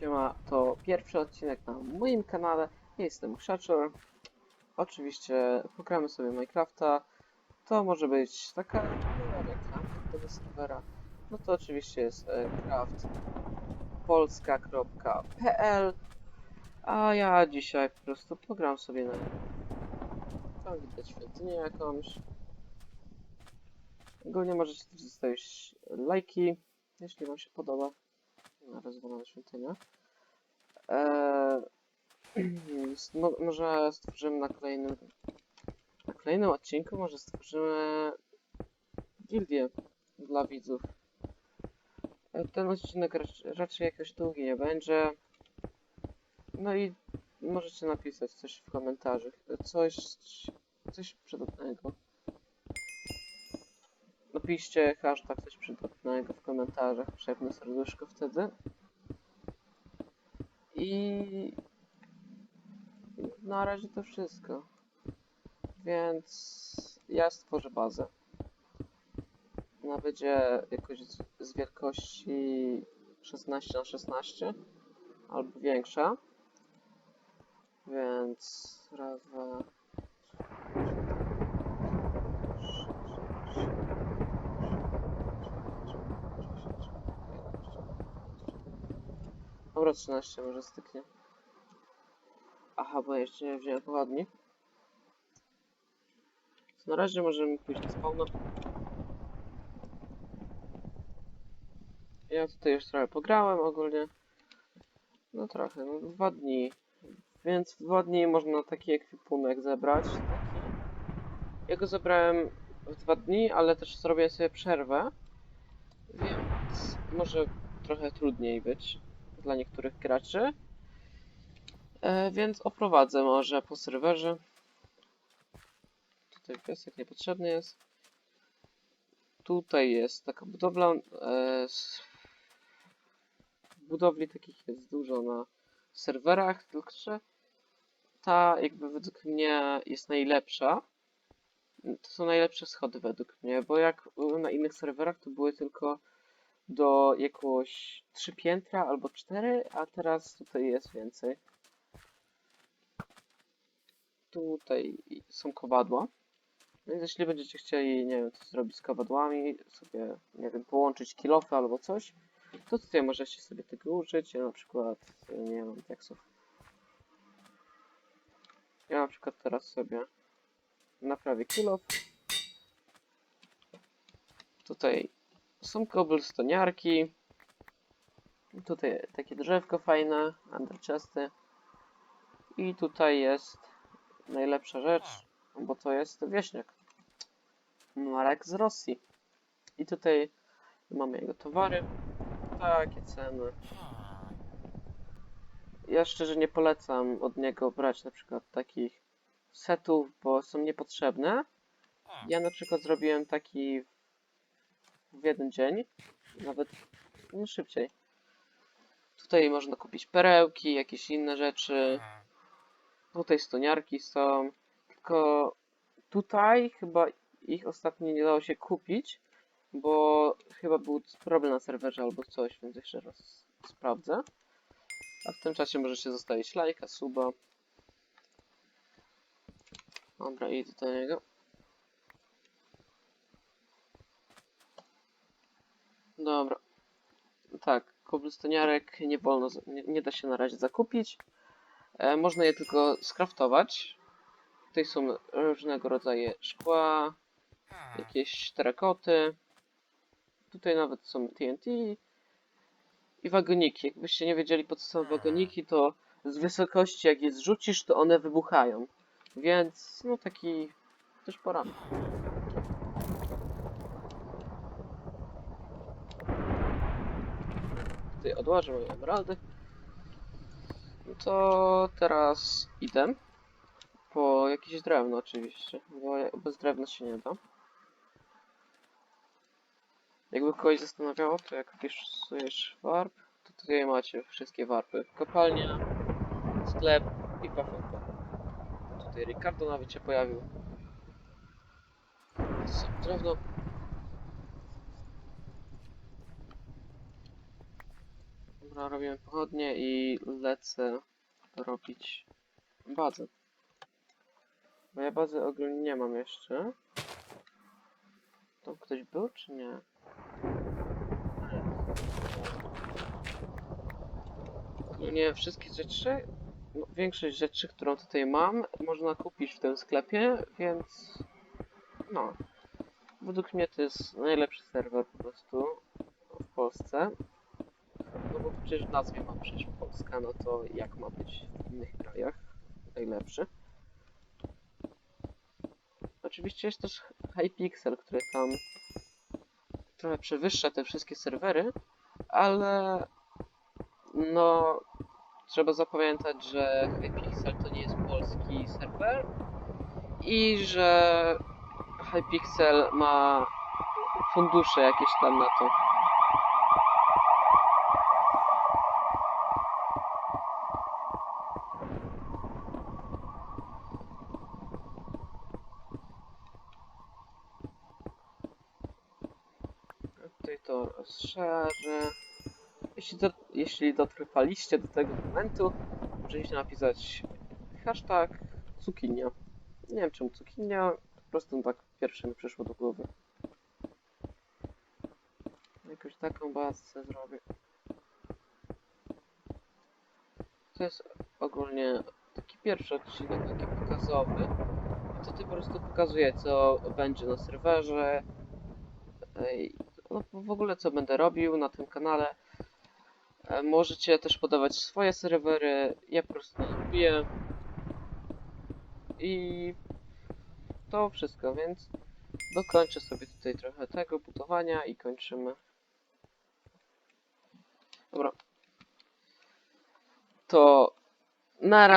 Siema, to pierwszy odcinek na moim kanale. Ja jestem Krzaczor. Oczywiście pogramy sobie Minecrafta. To może być taka reklamka tego serwera. No to oczywiście jest e, craftpolska.pl A ja dzisiaj po prostu pogram sobie na... Tam widać świątynię jakąś. Ogólnie możecie też zostawić lajki, jeśli wam się podoba na rozwaloną świątynię. Eee, mo- może stworzymy na kolejnym na kolejnym odcinku może stworzymy gildię dla widzów. E, Ten odcinek rac- raczej jakoś długi nie będzie. No i możecie napisać coś w komentarzach. Coś, coś przydatnego. Napiszcie hashtag coś przydatnego w komentarzach, przepnę serduszko wtedy. I na razie to wszystko. Więc ja stworzę bazę. Ona będzie jakoś z, z wielkości 16 na 16 albo większa. Więc raz, dwa, Dobra, 13 może styknie. Aha, bo jeszcze nie wziąłem pochodni. Na razie możemy pójść do spawna. Ja tutaj już trochę pograłem ogólnie. No trochę, no dwa dni. Więc w dwa dni można taki ekwipunek zebrać. Taki. Ja go zebrałem w dwa dni, ale też zrobię sobie przerwę. Więc może trochę trudniej być dla niektórych graczy. E, więc oprowadzę może po serwerze. Tutaj piasek niepotrzebny jest. Tutaj jest taka budowla. E, budowli takich jest dużo na serwerach, tylko że ta jakby według mnie jest najlepsza. To są najlepsze schody według mnie, bo jak na innych serwerach to były tylko do jakoś 3 piętra albo 4, a teraz tutaj jest więcej. Tutaj są kowadła. No i jeśli będziecie chcieli, nie wiem, co zrobić z kowadłami, sobie, nie wiem, połączyć kilofy albo coś, to tutaj możecie sobie tego użyć. Ja na przykład e, nie mam teksów. Ja na przykład teraz sobie naprawię kilof. Tutaj są cobblestoniarki. Tutaj takie drzewko fajne, underchesty. I tutaj jest najlepsza rzecz, bo to jest wieśniak. Marek z Rosji. I tutaj mamy jego towary. Takie ceny. Ja szczerze nie polecam od niego brać na przykład takich setów, bo są niepotrzebne. Ja na przykład zrobiłem taki w jeden dzień, nawet no, szybciej. Tutaj można kupić perełki, jakieś inne rzeczy. Tutaj stoniarki są. Tylko tutaj chyba ich ostatnio nie dało się kupić, bo chyba był problem na serwerze albo coś, więc jeszcze raz sprawdzę. A w tym czasie możecie zostawić lajka, suba. Dobra, idę do niego. Dobra. Tak, koblystoniarek nie wolno, nie, nie da się na razie zakupić. E, można je tylko skraftować. Tutaj są różnego rodzaju szkła, jakieś terakoty. Tutaj nawet są TNT i wagoniki. Jakbyście nie wiedzieli po co są wagoniki, to z wysokości jak je zrzucisz, to one wybuchają. Więc no taki też poranek. Tutaj odłożę moje emeraldy. No to teraz idę po jakieś drewno oczywiście, bo bez drewna się nie da. Jakby kogoś zastanawiało, to jak wpisujesz warp, to tutaj macie wszystkie warpy. Kopalnia, sklep i PvP. Tutaj Ricardo nawet się pojawił. Drewno. Dobra, robimy pochodnie i lecę robić bazę. Bo ja bazy ogólnie nie mam jeszcze. Tam ktoś był, czy nie? Ogólnie wszystkie rzeczy, no, większość rzeczy, którą tutaj mam, można kupić w tym sklepie, więc no. Według mnie to jest najlepszy serwer po prostu w Polsce. No bo przecież w nazwie ma przecież Polska, no to jak ma być w innych krajach najlepszy? Oczywiście jest też Hypixel, który tam trochę przewyższa te wszystkie serwery, ale no trzeba zapamiętać, że Hypixel to nie jest polski serwer i że Hypixel ma fundusze jakieś tam na to. Tutaj to rozszerzę. Jeśli, do, jeśli dotrwaliście do tego momentu, możecie napisać hashtag cukinia. Nie wiem czemu cukinia, po prostu tak pierwsze mi przyszło do głowy. Jakąś taką bazę zrobię. To jest ogólnie taki pierwszy odcinek, taki pokazowy. To ty po prostu pokazuje, co będzie na serwerze. Ej, no, w ogóle co będę robił na tym kanale. E, Możecie też podawać swoje serwery. Ja po prostu lubię. I to wszystko, więc dokończę sobie tutaj trochę tego budowania i kończymy. Dobra. To na razie.